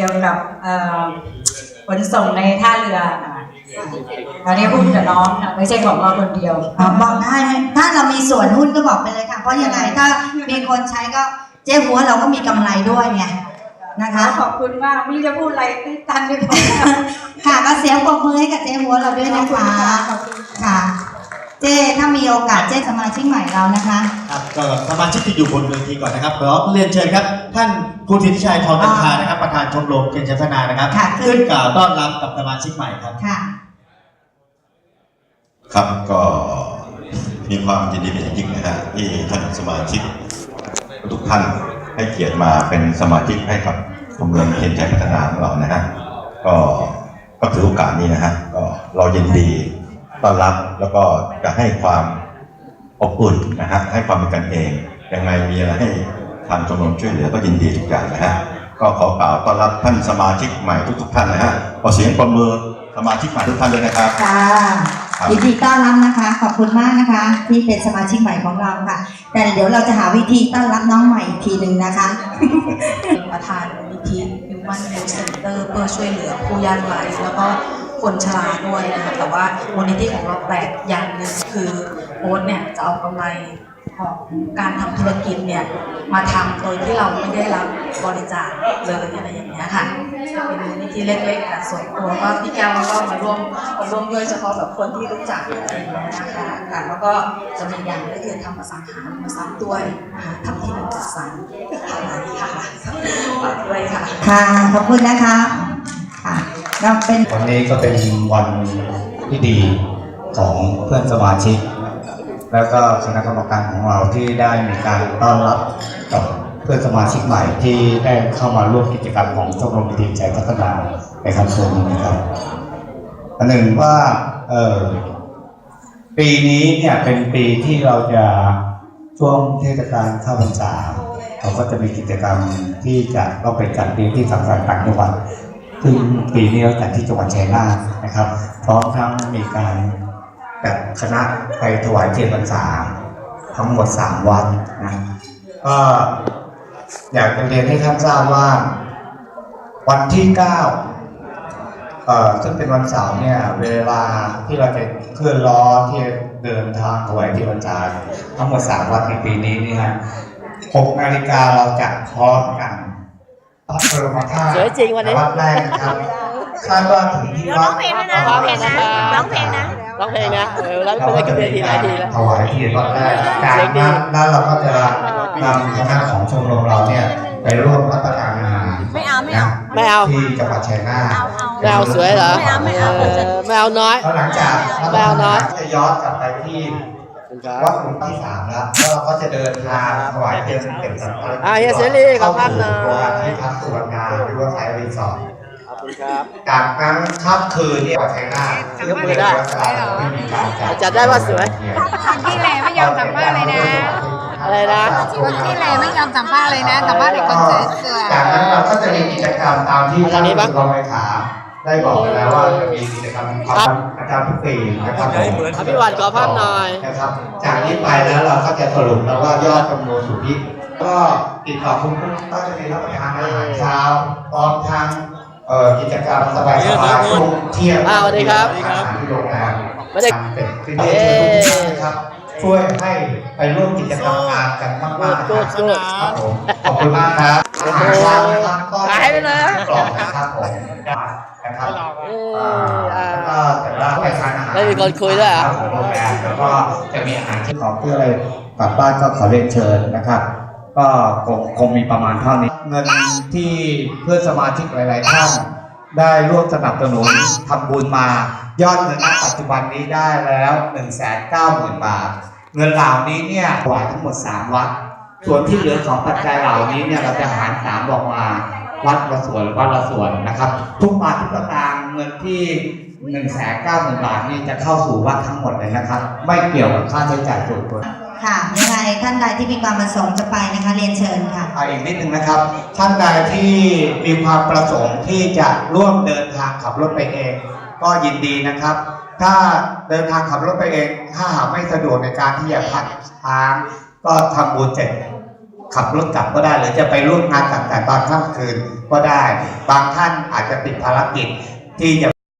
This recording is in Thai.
กี่ยวกับเอ่อขนส่งในท่าเรืออะตอนนี้พูดกับน้องค่ะไม่ใช่ของเราคนเดียวอะบอกได้ไหมถ้าเรามีส่วนหุ้นก็บอกไปเลยค่ะ เพราะยังไงถ้ามีคนใช้ก็เจ๊หัวเราก็มีกำไรด้วยไงนะคะ ขอบคุณมากไม่รู้จะพูดอะไรตื้นตันไปหมดค่ะก็เสียงปรบมือให้กับเจ๊หัวเราด้วยนะคะขอบคุณค่ะค่ะ เจ๊ถ้ามีโอกาสเจ๊สมาชิกใหม่เรานะคะ ครับก็สมาชิกที่อยู่บนเวทีก่อนนะครับขอเรียนเชิญครับ ท่านคุณสิทธิชัยทองนันทานะครับ ประธานชมรมเกียรติชัยพัฒนานะครับ ค่ะ ขึ้นกล่าวต้อนรับกับสมาชิกใหม่ครับ ค่ะ ครับก็มีความยินดีเป็นอย่างยิ่งนะฮะที่ท่านสมาชิกทุกท่านให้เกียรติมาเป็นสมาชิกให้กับชมรมเพียรใจพัฒนาของเรานะฮะก็ก็ถือโอกาสนี้นะฮะก็เรายินดี ต้อนรับแล้วก็จะให้ความอบอุ่นนะฮะให้ความเป็นกันเองยังไงมีอะไรให้ทางชมรมช่วยเหลือก็ยินดีทุกอย่างนะฮะก็ขอกล่าวต้อนรับท่านสมาชิกใหม่ทุกๆท่านนะฮะขอเสียงปรบมือสมาชิกใหม่ทุกท่านเลยนะครับค่ะครับยินดีต้อนรับนะคะ ขอบคุณมากนะคะ ที่เป็นสมาชิกใหม่ของเราค่ะ แต่เดี๋ยวเราจะหาวิธีต้อนรับน้องใหม่อีกทีหนึ่งนะคะเป็นประธานมูลนิธิ Human Health Center เพื่อช่วยเหลือผู้ยากไร้แล้วก็ คนชราด้วยนะคะแต่ว่ามูลนิธิของเราแปลกอย่างหนึ่งคือโอ๊ตเนี่ยจะเอากำไรของการทำธุรกิจเนี่ยมาทำโดยที่เราไม่ได้รับบริจาคเลยอะไรอย่างเงี้ยค่ะเป็นมูลนิธิเล็กๆแต่ส่วนตัวก็พี่แก้วก็มาร่วมมาร่วมด้วยเฉพาะแบบคนที่รู้จักอะไรอย่างเงี้ยนะคะค่ะแล้วก็จะมีอย่างก็คือทำอสังหาริมทรัพย์ด้วยนะคะทำที่ดินจัดสรรอะค่ะฝากด้วยค่ะค่ะขอบคุณนะคะ ค่ะเราเป็นวันนี้ก็เป็นวันที่ดีของเพื่อนสมาชิก แล้วก็คณะกรรมการของเราที่ได้มีการต้อนรับกับเพื่อนสมาชิกใหม่ที่ได้เข้ามาร่วมกิจกรรมของชมรมวิถีใจพัฒนาในคำชมนี้นะครับอันหนึ่งว่าเออปีนี้เนี่ยเป็นปีที่เราจะช่วงเทศกาลเข้าพรรษาเราก็จะมีกิจกรรมที่จะต้องไปจัดเลี้ยงที่ต่างๆต่างจังหวัด ซึ่งปีนี้เราจัดที่จังหวัดชัยนาทนะครับ พร้อมทั้งมีการจัดคณะไปถวายเทียนพรรษาทั้งหมด3วันนะก็อยากจะเรียนให้ท่านทราบว่า วันที่9เอ่อซึ่งเป็นวันเสาร์เนี่ยเวลาที่เราจะเคลื่อนล้อที่เดินทางถวายเทียนพรรษาทั้งหมด3วันในปีนี้นี่ฮะ6นาฬิกาเราจะพร้อมกัน พระบรมธาตุสวยจริงวันนี้ วัดแรกนะครับคาดว่าถึงที่วัดร้องเพลงด้วยนะร้องเพลงนะร้องเพลงนะร้องเพลงนะเออแล้วไม่ได้กินเวทีหลายทีแล้วถวายที่วัดแรกจากนั้นแล้วเราก็จะนำคณะของชมรมเราเนี่ยไปร่วมรับประทานอาหารไม่เอาไม่เอานะไม่เอาที่จังหวัดชัยนาทไม่เอาสวยเหรอไม่เอาไม่เอาเออไม่เอาน้อยแล้วหลังจากรับประไม่ทานเอาน้อาอยหารจะย้อนกลับไปที่ วัดหลวงที่สามแล้วแล้วเราก็จะเดินทางถวายเป็นเต็มสัมพันธ์อ่าเฮียเสรีขอภาพหน่อยเข้าสู่โรงแรมที่พักสุวรรณาหรือว่าไทยรีสอร์ทขอบคุณครับ จากนั้นค่ำคืนเนี่ยวัดชัยนาทยกมือได้ ไม่มีการจัดจัดได้ว่าสวยที่แหลไม่ยอมสัมภาษณ์เลยนะอะไรนะ คนที่แหลไม่ยอมสัมภาษณ์เลยนะสัมภาษณ์แต่คนสวยๆจากนั้นเราก็จะมีกิจกรรมตามที่ท่านรองเลขาได้บอกไปแล้วว่าจะมีกิจกรรมความประ จำทุกปีนะครับผมอภิวัตขอภาพหน่อยนะครับ จากนี้ไปแล้วเราก็จะสรุปแล้วว่ายอดจำนวนสุทธิก็ติดต่อคุณก็จะมีรับประทานอาหารเช้าพร้อมทั้งเอ่อกิจกรรมสบายๆช่วงเที่ยงอ่าสวัสดีครับอาหารที่โรงแรมไม่ได้เป็นคือเรียนเชิญทุกท่านนะครับช่วยให้ไปร่วมกิจกรรมงานกันมากๆกูดกูดครับผมขอบคุณมากครับ ไม่มีคนคุยด้วยเหรอของโรงแรมแล้วก็จะมีอาหารที่ขอเพื่ออะไรกลับบ้านก็ขอเรียนเชิญนะครับ ก็คงคงมีประมาณเท่านี้ เงินที่เพื่อนสมาชิกหลาย ๆ ท่านได้ร่วมสนับสนุนทำบุญมายอดเงินณปัจจุบันนี้ได้แล้ว 1 9 0 0 0 0 บาท เงินเหล่านี้เนี่ยถวายทั้งหมด 3 วัด ส่วนที่เหลือของปัจจัยเหล่านี้เนี่ยเราจะหารสามออกมาวัดละส่วนวัดละส่วนนะครับ ทุกบาททุกสตางค์เงินที่ 1นึ่งแสนเก้าหมื่นบาทนี่จะเข้าสู่วัดทั้งหมดเลยนะครับ ไม่เกี่ยวกับค่าใช้จ่ายส่วนตัวค่ะยังไงท่านใดที่มีความประสงค์จะไปนะคะเรียนเชิญค่ะอ่าอีกนิดนึงนะครับ ท่านใดที่มีความประสงค์ที่จะร่วมเดินทางขับรถไปเอง ก็ยินดีนะครับ ถ้าเดินทางขับรถไปเอง ถ้าหากไม่สะดวกในการที่จะพักค้างก็ทำบุญเสร็จขับรถกลับก็ได้หรือจะไปร่วมงานต่างๆตอนค่ำคืนก็ได้ บางท่านอาจจะติดภารกิจที่จะ